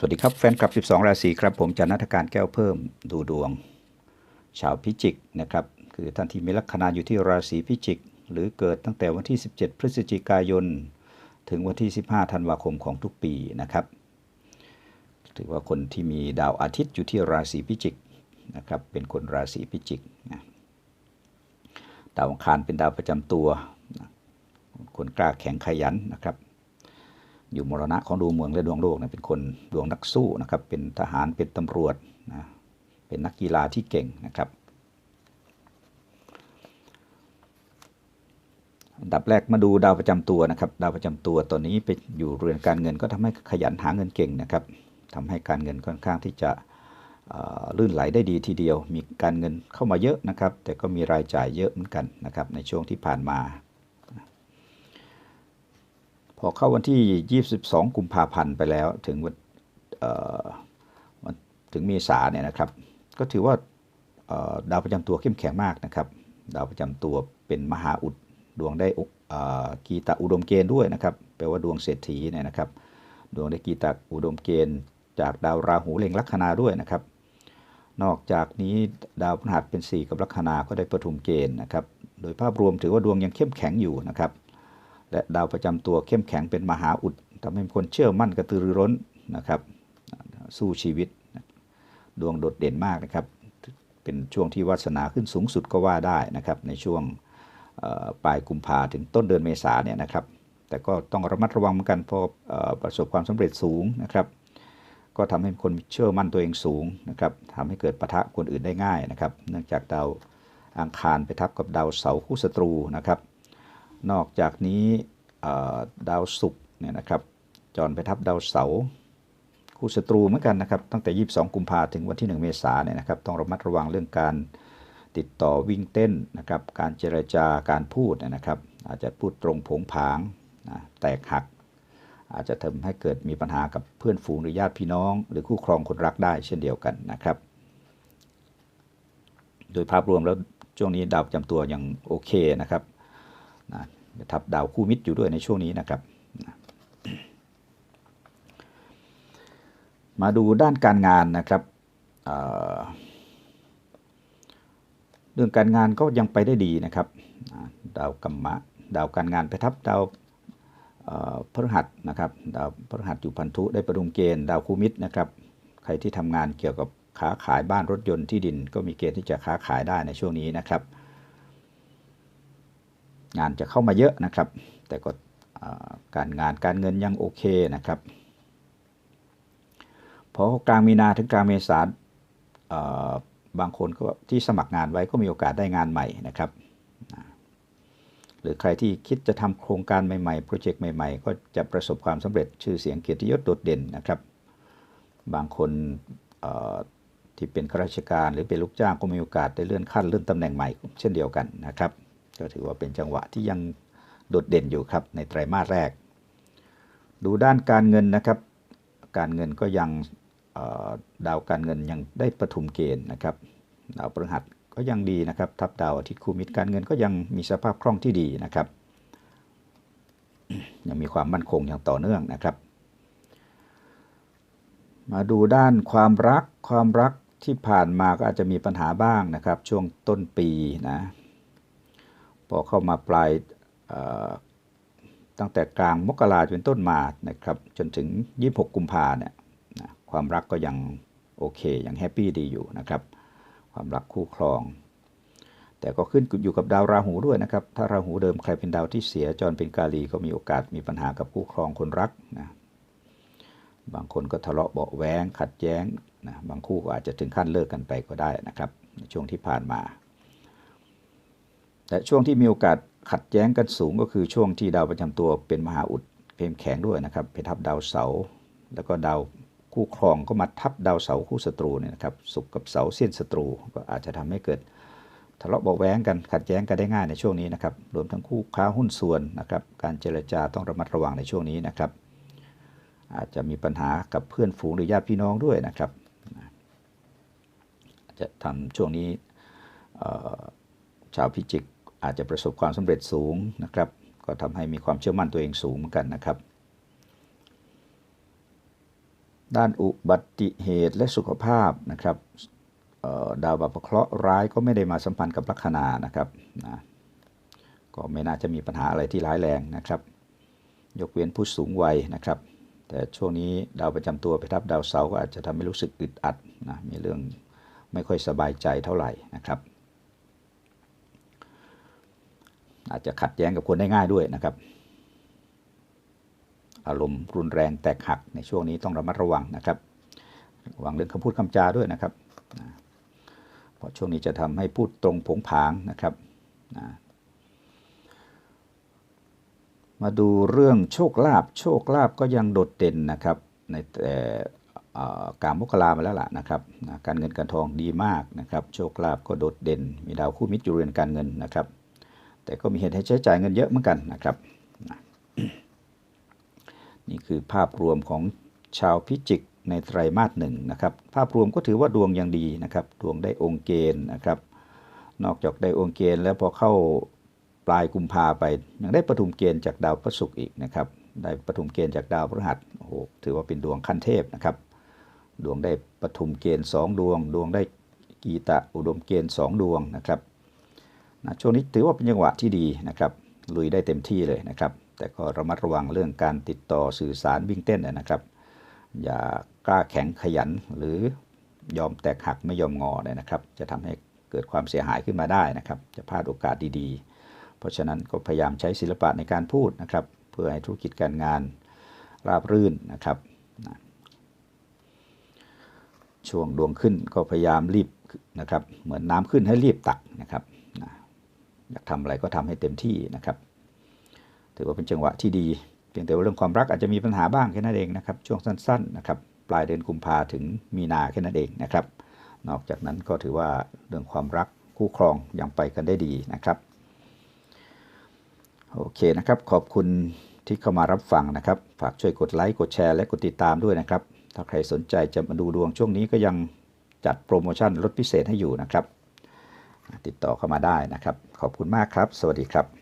สวัสดีครับ แฟนคลับ 12 ราศีครับ ผมจันนัฐการแก้วเพิ่มดูดวง ชาวพิจิกนะครับ คือท่านที่มีลัคนาอยู่ที่ราศีพิจิก หรือเกิดตั้งแต่วันที่ 17 พฤศจิกายน ถึงวันที่ 15 ธันวาคมของทุกปีนะครับ ถือว่าคนที่มีดาวอาทิตย์อยู่ที่ราศีพิจิกนะครับเป็นคนราศีพิจิกนะดาวอังคารเป็นดาวประจำตัว คนกล้าแข็งขยันนะครับ อยู่มรณะของดวงเมืองและดวงโลกนะเป็นคนดวงนักสู้นะครับ เป็นทหารเป็นตำรวจนะเป็นนักกีฬาที่เก่งนะครับอันดับแรกมาดูดาวประจำตัวนะครับ ดาวประจำตัวตอนนี้ไปอยู่เรือนการเงินก็ทำให้ขยันหาเงินเก่งนะครับทำให้การเงินค่อนข้างที่จะลื่นไหลได้ดีทีเดียว มีการเงินเข้ามาเยอะนะครับ แต่ก็มีรายจ่ายเยอะเหมือนกันนะครับในช่วงที่ผ่านมา พอเข้าวันที่ 22 กุมภาพันธ์ไปแล้วถึงวันถึงเมษาเนี่ยนะครับ ก็ถือว่าดาวประจำตัวเข้มแข็งมากนะครับ ดาวประจำตัวเป็นมหาอุดดวงได้กีตาอุดมเกณฑ์ด้วยนะครับแปลว่าดวงเศรษฐีเนี่ยนะครับ ดวงได้กีตาอุดมเกณฑ์ จากดาวราหูเล็งลัคนาด้วยนะครับ นอกจากนี้ดาวพฤหัสเป็น 4 กับลัคนาก็ได้ประทุมเกณฑ์นะครับ โดยภาพรวมถือว่าดวงยังเข้มแข็งอยู่นะครับ และดาวประจำตัวเข้มแข็งเป็นมหาอุดทำให้คนเชื่อมั่นกระตือรือร้นนะครับสู้ชีวิต ดวงโดดเด่นมากนะครับ เป็นช่วงที่วาสนาขึ้นสูงสุดก็ว่าได้นะครับ ในช่วงปลายกุมภาถึงต้นเดือนเมษาเนี่ยนะครับ แต่ก็ต้องระมัดระวังเหมือนกันเพราะเอ่อประสบความสำเร็จสูงนะครับ ก็ทำให้คนเชื่อมั่นตัวเองสูงนะครับทำให้เกิดปะทะคนอื่นได้ง่ายนะครับ เนื่องจากดาวอังคารไปทับกับดาวเสาร์คู่ศัตรูนะครับ นอกจากนี้ดาวศุกร์เนี่ยนะครับจรไปทับดาวเสาร์คู่ศัตรูเหมือนกันนะครับ ตั้งแต่ 22 กุมภาถึงวันที่ 1 เมษาเนี่ยนะครับ ต้องระมัดระวังเรื่องการติดต่อวิ่งเต้นนะครับ การเจรจาการพูดนะครับ อาจจะพูดตรงผงผางนะแตกหัก อาจจะทำให้เกิดมีปัญหากับเพื่อนฝูงหรือญาติพี่น้อง หรือคู่ครองคนรักได้เช่นเดียวกันนะครับ โดยภาพรวมแล้วช่วงนี้ดาวประจำตัวยังโอเคนะครับ นะทับดาวคู่มิตรอยู่ด้วยในช่วงนี้นะครับนะมาดูด้านการงานนะครับเเรื่องการงานก็ยังไปได้ดีนะครับ ดาวกัมมะ ดาวการงานไปทับดาวพฤหัสนะครับดาวพฤหัสอยู่พันธุได้ประดุมเกณฑ์ดาวคูมิตรนะครับใครที่ทำงานเกี่ยวกับค้าขายบ้านรถยนต์ที่ดิน ก็มีเกณฑ์ที่จะค้าขายได้ในช่วงนี้นะครับ งานจะเข้ามาเยอะนะครับ แต่ก็การงานการเงินยังโอเคนะครับพอกลางมีนาถึงกลางเมษาบางคนก็ที่สมัครงานไว้ก็มีโอกาสได้งานใหม่นะครับหรือใครที่คิดจะทำโครงการใหม่ๆ โปรเจกต์ใหม่ๆ ก็จะประสบความสำเร็จชื่อเสียงเกียรติยศโดดเด่นนะครับ บางคนที่เป็นข้าราชการหรือเป็นลูกจ้างก็มีโอกาสได้เลื่อนขั้นเลื่อนตำแหน่งใหม่ เช่นเดียวกันนะครับ ก็ถือว่าเป็นจังหวะที่ยังโดดเด่นอยู่ครับในไตรมาสแรก ดูด้านการเงินนะครับ การเงินก็ยังดาวการเงินยังได้ประทุมเกณฑ์นะครับดาวพฤหัสก็ยังดีนะครับทับดาวอาทิตย์คู่มิตรการเงินก็ยังมีสภาพคล่องที่ดีนะครับ ยังมีความมั่นคงอย่างต่อเนื่องนะครับ มาดูด้านความรักความรักที่ผ่านมาก็อาจจะมีปัญหาบ้างนะครับ ช่วงต้นปีนะ พอเข้ามาปลายตั้งแต่กลางมกราจนต้นมานะครับจนถึง 26 กุมภาเนี่ยนะความรักก็ยังโอเคยังแฮปปี้ดีอยู่นะครับ ความรักคู่ครอง แต่ก็ขึ้นอยู่กับดาวราหูด้วยนะครับ ถ้าราหูเดิมใครเป็นดาวที่เสียจรเป็นกาลีก็มีโอกาสมีปัญหากับคู่ครองคนรักนะบางคนก็ทะเลาะเบาแว้งขัดแย้งนะบางคู่ก็อาจจะถึงขั้นเลิกกันไปก็ได้นะครับในช่วงที่ผ่านมา แต่ช่วงที่มีโอกาสขัดแย้งกันสูงก็คือช่วงที่ดาวประจำตัวเป็นมหาอุดเพมแข็งด้วยนะครับไปทับดาวเสาแล้วก็ดาวคู่ครองก็มาทับดาวเสาคู่ศัตรูเนี่ยนะครับศุกกับเสาเส้นศัตรูก็อาจจะทำให้เกิดทะเลาะเบาแว้งกันขัดแย้งกันได้ง่ายในช่วงนี้นะครับรวมทั้งคู่ค้าหุ้นส่วนนะครับการเจรจาต้องระมัดระวังในช่วงนี้นะครับ อาจจะมีปัญหากับเพื่อนฝูงหรือญาติพี่น้องด้วยนะครับจะทำช่วงนี้ชาวพิจิก อาจจะประสบความสำเร็จสูงนะครับ ก็ทำให้มีความเชื่อมั่นตัวเองสูงเหมือนกันนะครับ ด้านอุบัติเหตุและสุขภาพนะครับดาวบัพเคราะห์ร้ายก็ไม่ได้มาสัมพันธ์กับลัคนานะครับนะก็ไม่น่าจะมีปัญหาอะไรที่ร้ายแรงนะครับ ยกเว้นผู้สูงวัยนะครับ แต่ช่วงนี้ดาวประจำตัวไปทับดาวเสาร์ก็อาจจะทำให้รู้สึกอึดอัดนะมีเรื่องไม่ค่อยสบายใจเท่าไหร่นะครับ อาจจะขัดแย้งกับคนได้ง่ายด้วยนะครับ อารมณ์รุนแรงแตกหักในช่วงนี้ต้องระมัดระวังนะครับระวังเรื่องคำพูดคำจาด้วยนะครับเพราะช่วงนี้จะทำให้พูดตรงผงผางนะครับมาดูเรื่องโชคลาภโชคลาภก็ยังโดดเด่นนะครับ ในแต่กางมกรามาแล้วล่ะนะครับ การเงินการทองดีมากนะครับ โชคลาภก็โดดเด่น มีดาวคู่มิตรอยู่เรือนการเงินนะครับ แต่ก็มีเหตุให้ใช้จ่ายเงินเยอะเหมือนกันนะครับ นี่คือภาพรวมของชาวพิจิกในไตรมาสหนึ่งนะครับ ภาพรวมก็ถือว่าดวงยังดีนะครับ ดวงได้องค์เกณฑ์นะครับ นอกจากได้องค์เกณฑ์แล้วพอเข้าปลายกุมภาไปยังได้ปฐุมเกณฑ์จากดาวพระศุกร์อีกนะครับ ได้ปฐุมเกณฑ์จากดาวพฤหัสโอ้โหถือว่าเป็นดวงขั้นเทพนะครับ ดวงได้ปฐุมเกณฑ์สองดวง ดวงได้กีตะอุดมเกณฑ์สองดวงนะครับ นะช่วงนี้ถือว่าเป็นจังหวะที่ดีนะครับลุยได้เต็มที่เลยนะครับ แต่ก็ระมัดระวังเรื่องการติดต่อสื่อสารวิ่งเต้นนะครับ อย่ากล้าแข็งขยันหรือยอมแตกหักไม่ยอมงอเลยนะครับ จะทำให้เกิดความเสียหายขึ้นมาได้นะครับ จะพลาดโอกาสดีๆ เพราะฉะนั้นก็พยายามใช้ศิลปะในการพูดนะครับ เพื่อให้ธุรกิจการงานราบรื่นนะครับช่วงดวงขึ้นก็พยายามรีบนะครับ เหมือนน้ำขึ้นให้รีบตักนะครับ อยากทำอะไรก็ทำให้เต็มที่นะครับ ถือว่าเป็นจังหวะที่ดี เพียงแต่ว่าเรื่องความรักอาจจะมีปัญหาบ้างแค่นั้นเองนะครับ ช่วงสั้นๆนะครับ ปลายเดือนกุมภาถึงมีนาแค่นั้นเองนะครับ นอกจากนั้นก็ถือว่าเรื่องความรักคู่ครองยังไปกันได้ดีนะครับ โอเคนะครับ ขอบคุณที่เข้ามารับฟังนะครับ ฝากช่วยกดไลค์ กดแชร์ และกดติดตามด้วยนะครับ ถ้าใครสนใจจะมาดูดวงช่วงนี้ก็ยังจัดโปรโมชั่นลดพิเศษให้อยู่นะครับ ติดต่อเข้ามาได้นะครับ ขอบคุณมากครับ สวัสดีครับ